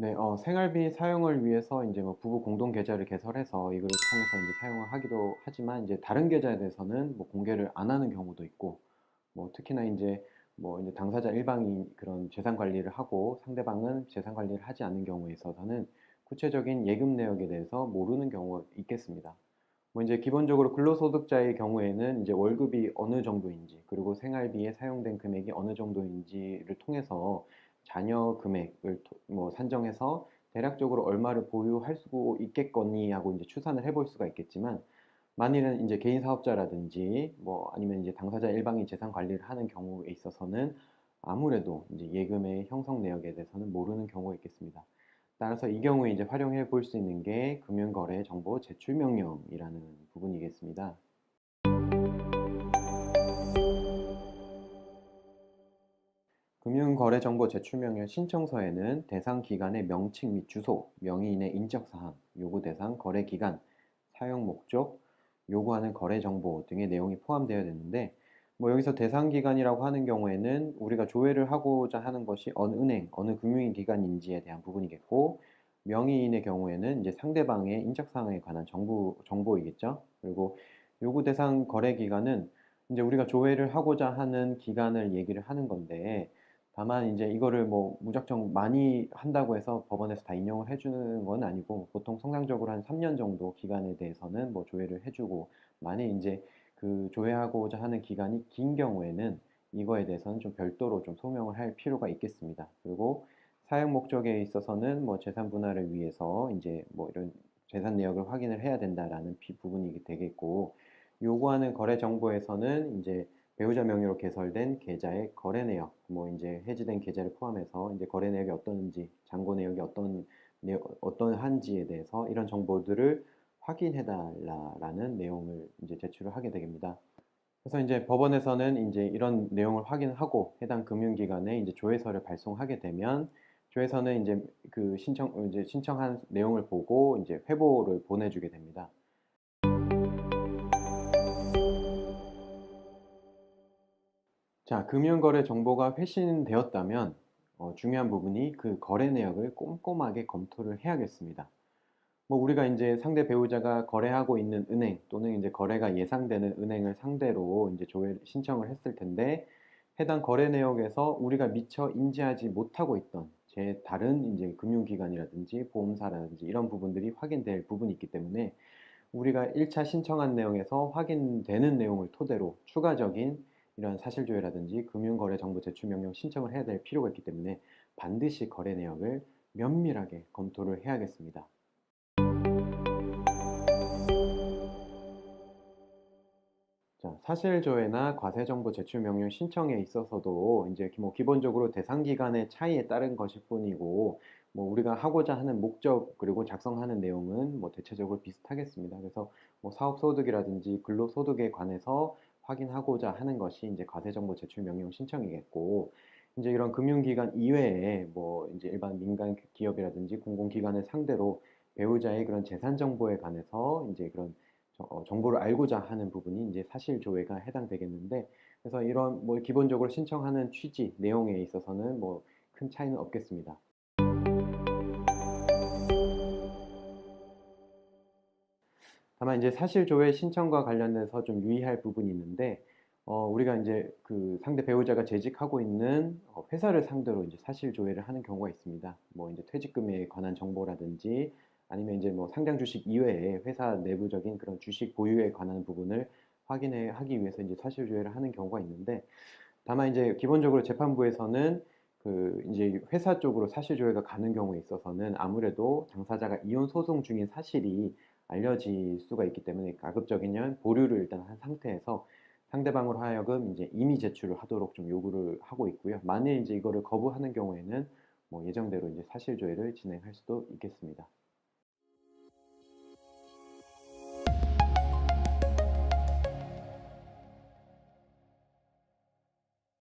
네, 어, 생활비 사용을 위해서 이제 뭐 부부 공동 계좌를 개설해서 이걸 통해서 이제 사용을 하기도 하지만 이제 다른 계좌에 대해서는 뭐 공개를 안 하는 경우도 있고 뭐 특히나 이제 뭐 이제 당사자 일방이 그런 재산 관리를 하고 상대방은 재산 관리를 하지 않는 경우에 있어서는 구체적인 예금 내역에 대해서 모르는 경우가 있겠습니다. 뭐 이제 기본적으로 근로소득자의 경우에는 이제 월급이 어느 정도인지 그리고 생활비에 사용된 금액이 어느 정도인지를 통해서 자녀 금액을 토- 뭐 산정해서 대략적으로 얼마를 보유할 수 있겠거니 하고 이제 추산을 해볼 수가 있겠지만 만일은 이제 개인 사업자라든지 뭐 아니면 이제 당사자 일방이 재산 관리를 하는 경우에 있어서는 아무래도 이제 예금의 형성 내역에 대해서는 모르는 경우가 있겠습니다. 따라서 이 경우에 이제 활용해 볼 수 있는 게 금융거래 정보 제출 명령이라는 부분이겠습니다. 금융거래정보 제출명령 신청서에는 대상 기관의 명칭 및 주소, 명의인의 인적사항, 요구 대상, 거래 기간, 사용 목적, 요구하는 거래 정보 등의 내용이 포함되어야 되는데, 뭐 여기서 대상 기관이라고 하는 경우에는 우리가 조회를 하고자 하는 것이 어느 은행, 어느 금융인 기관인지에 대한 부분이겠고, 명의인의 경우에는 이제 상대방의 인적사항에 관한 정보, 정보이겠죠. 그리고 요구 대상 거래 기간은 이제 우리가 조회를 하고자 하는 기간을 얘기를 하는 건데, 다만 이제 이거를 뭐 무작정 많이 한다고 해서 법원에서 다 인용을 해주는 건 아니고 보통 통상적으로 한 3년 정도 기간에 대해서는 뭐 조회를 해주고 만약 이제 그 조회하고자 하는 기간이 긴 경우에는 이거에 대해서는 좀 별도로 좀 소명을 할 필요가 있겠습니다. 그리고 사용 목적에 있어서는 뭐 재산 분할을 위해서 이제 뭐 이런 재산 내역을 확인을 해야 된다라는 비- 부분이 되겠고 요구하는 거래 정보에서는 이제 배우자 명의로 개설된 계좌의 거래 내역, 뭐 이제 해지된 계좌를 포함해서 이제 거래 내역이 어떤지, 잔고 내역이 어떤 내 어떤 한지에 대해서 이런 정보들을 확인해 달라라는 내용을 이제 제출을 하게 됩니다. 그래서 이제 법원에서는 이제 이런 내용을 확인하고 해당 금융기관에 이제 조회서를 발송하게 되면 조회서는 이제 그 신청 이제 신청한 내용을 보고 이제 회보를 보내주게 됩니다. 자, 금융거래 정보가 회신되었다면 어, 중요한 부분이 그 거래 내역을 꼼꼼하게 검토를 해야겠습니다. 뭐 우리가 이제 상대 배우자가 거래하고 있는 은행 또는 이제 거래가 예상되는 은행을 상대로 이제 조회 신청을 했을 텐데 해당 거래 내역에서 우리가 미처 인지하지 못하고 있던 제 다른 이제 금융기관이라든지 보험사라든지 이런 부분들이 확인될 부분이 있기 때문에 우리가 1차 신청한 내용에서 확인되는 내용을 토대로 추가적인 이런 사실조회라든지 금융거래 정보 제출 명령 신청을 해야 될 필요가 있기 때문에 반드시 거래 내역을 면밀하게 검토를 해야겠습니다. 자, 사실조회나 과세정보 제출 명령 신청에 있어서도 이제 뭐 기본적으로 대상 기간의 차이에 따른 것일 뿐이고 뭐 우리가 하고자 하는 목적 그리고 작성하는 내용은 뭐 대체적으로 비슷하겠습니다. 그래서 뭐 사업 소득이라든지 근로 소득에 관해서 확인하고자 하는 것이 이제 과세정보 제출 명령 신청이겠고 이제 이런 금융기관 이외에 뭐 이제 일반 민간 기업이라든지 공공기관을 상대로 배우자의 그런 재산 정보에 관해서 이제 그런 저- 어, 정보를 알고자 하는 부분이 이제 사실 조회가 해당되겠는데 그래서 이런 뭐 기본적으로 신청하는 취지 내용에 있어서는 뭐 큰 차이는 없겠습니다. 다만 이제 사실 조회 신청과 관련해서 좀 유의할 부분이 있는데 어, 우리가 이제 그 상대 배우자가 재직하고 있는 어, 회사를 상대로 이제 사실 조회를 하는 경우가 있습니다. 뭐 이제 퇴직금에 관한 정보라든지 아니면 이제 뭐 상장 주식 이외에 회사 내부적인 그런 주식 보유에 관한 부분을 확인해 하기 위해서 이제 사실 조회를 하는 경우가 있는데 다만 이제 기본적으로 재판부에서는 그 이제 회사 쪽으로 사실 조회가 가는 경우에 있어서는 아무래도 당사자가 이혼 소송 중인 사실이 알려질 수가 있기 때문에 가급적이면 보류를 일단 한 상태에서 상대방으로 하여금 이제 임의 제출을 하도록 좀 요구를 하고 있고요. 만일 이제 이거를 거부하는 경우에는 뭐 예정대로 이제 사실 조회를 진행할 수도 있겠습니다.